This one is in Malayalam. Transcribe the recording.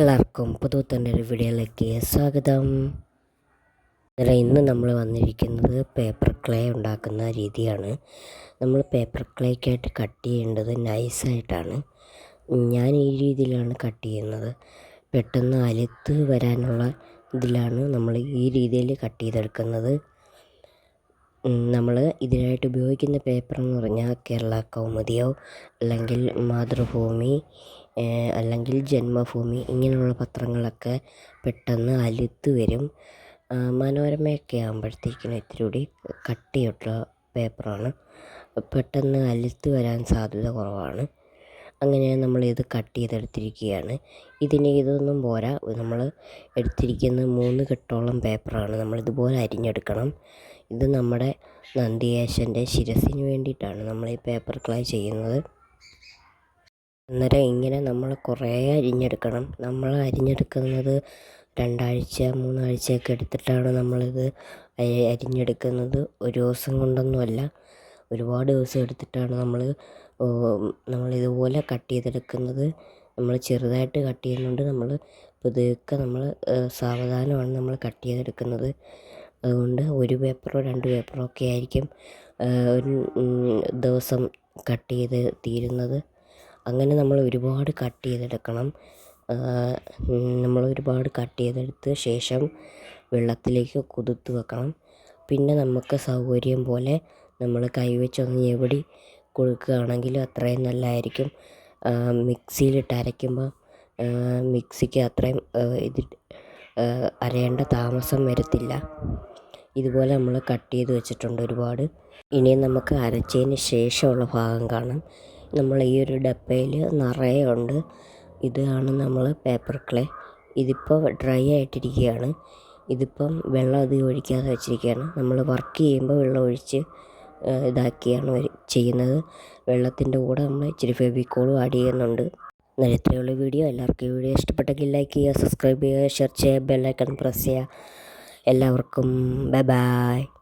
എല്ലാവർക്കും പുതുത്തന്റെ ഒരു വീഡിയോയിലേക്ക് സ്വാഗതം. അന്നേരം ഇന്ന് നമ്മൾ വന്നിരിക്കുന്നത് പേപ്പർ ക്ലേ ഉണ്ടാക്കുന്ന രീതിയാണ്. നമ്മൾ പേപ്പർ ക്ലേക്കായിട്ട് കട്ട് ചെയ്യേണ്ടത് നൈസായിട്ടാണ് ഞാൻ ഈ രീതിയിലാണ് കട്ട് ചെയ്യുന്നത്. പെട്ടെന്ന് അലുത്ത് വരാനുള്ള ഇതിലാണ് നമ്മൾ ഈ രീതിയിൽ കട്ട് ചെയ്തെടുക്കുന്നത്. നമ്മൾ ഇതിനായിട്ട് ഉപയോഗിക്കുന്ന പേപ്പർ എന്ന് പറഞ്ഞാൽ കേരള കൗമുദിയോ അല്ലെങ്കിൽ മാതൃഭൂമി അല്ലെങ്കിൽ ജന്മഭൂമി ഇങ്ങനെയുള്ള പത്രങ്ങളൊക്കെ പെട്ടെന്ന് അലുത്ത് വരും. മനോരമയൊക്കെ ആകുമ്പോഴത്തേക്കിനും ഇത്തിരി കൂടി കട്ടിയുള്ള പേപ്പറാണ്. പെട്ടെന്ന് അലുത്ത് വരാൻ സാധ്യത കുറവാണ്. അങ്ങനെ നമ്മൾ ഇത് കട്ട് ചെയ്തെടുത്തിരിക്കുകയാണ്. ഇതിന് ഇതൊന്നും പോരാ. നമ്മൾ എടുത്തിരിക്കുന്ന മൂന്ന് കെട്ടോളം പേപ്പറാണ് നമ്മൾ ഇതുപോലെ അരിഞ്ഞെടുക്കണം. ഇത് നമ്മുടെ നന്ദിയേശന്റെ ശിരസിന് വേണ്ടിയിട്ടാണ് നമ്മൾ ഈ പേപ്പർ ക്ലൈ ചെയ്യുന്നത്. അന്നേരം ഇങ്ങനെ നമ്മൾ കുറേ അരിഞ്ഞെടുക്കണം. നമ്മൾ അരിഞ്ഞെടുക്കുന്നത് രണ്ടാഴ്ച മൂന്നാഴ്ചയൊക്കെ എടുത്തിട്ടാണ് നമ്മളിത് അരിഞ്ഞെടുക്കുന്നത്. ഒരു ദിവസം കൊണ്ടൊന്നുമല്ല. ഒരുപാട് ദിവസം എടുത്തിട്ടാണ് നമ്മൾ നമ്മളിതുപോലെ കട്ട് ചെയ്തെടുക്കുന്നത്. നമ്മൾ ചെറുതായിട്ട് കട്ട് ചെയ്യുന്നുണ്ട്. നമ്മൾ പതുക്കെ നമ്മൾ സാവധാനമാണ് നമ്മൾ കട്ട് ചെയ്തെടുക്കുന്നത്. അതുകൊണ്ട് ഒരു പേപ്പറോ രണ്ട് പേപ്പറോ ഒക്കെ ആയിരിക്കും ഒരു ദിവസം കട്ട് ചെയ്ത് തീരുന്നത്. അങ്ങനെ നമ്മൾ ഒരുപാട് കട്ട് ചെയ്തെടുക്കണം. നമ്മൾ ഒരുപാട് കട്ട് ചെയ്തെടുത്ത ശേഷം വെള്ളത്തിലേക്ക് കുതിർത്ത് വെക്കണം. പിന്നെ നമുക്ക് സൗകര്യം പോലെ നമ്മൾ കൈവച്ചൊന്ന് ഞെവടി കൊടുക്കുകയാണെങ്കിൽ അത്രയും നല്ലതായിരിക്കും. മിക്സിയിലിട്ട് അരയ്ക്കുമ്പോൾ മിക്സിക്ക് അത്രയും ഇത് അരയേണ്ട താമസം വരത്തില്ല. ഇതുപോലെ നമ്മൾ കട്ട് ചെയ്ത് വെച്ചിട്ടുണ്ട് ഒരുപാട്. ഇനി നമുക്ക് അരച്ചതിന് ശേഷമുള്ള ഭാഗം കാണാം. നമ്മൾ ഈ ഒരു ഡപ്പയിൽ നിറയെ ഉണ്ട്. ഇതാണ് നമ്മൾ പേപ്പർ ക്ലേ ഇതിപ്പോൾ ഡ്രൈ ആയിട്ടിരിക്കുകയാണ്. ഇതിപ്പം വെള്ളം അധികം ഒഴിക്കാതെ വെച്ചിരിക്കുകയാണ്. നമ്മൾ വർക്ക് ചെയ്യുമ്പോൾ വെള്ളം ഒഴിച്ച് ഇതാക്കിയാണ് ചെയ്യുന്നത്. വെള്ളത്തിന്റെ കൂടെ നമ്മൾ ഇച്ചിരി ഫെവിക്കോളും ആഡ് ചെയ്യുന്നുണ്ട്. നേരത്തെയുള്ള വീഡിയോ. എല്ലാവർക്കും ഈ വീഡിയോ ഇഷ്ടപ്പെട്ടെങ്കിൽ ലൈക്ക് ചെയ്യുക സബ്സ്ക്രൈബ് ചെയ്യുക ഷെയർ ചെയ്യുക ബെല്ലൈക്കൺ പ്രസ് ചെയ്യുക. എല്ലാവർക്കും ബൈ ബൈ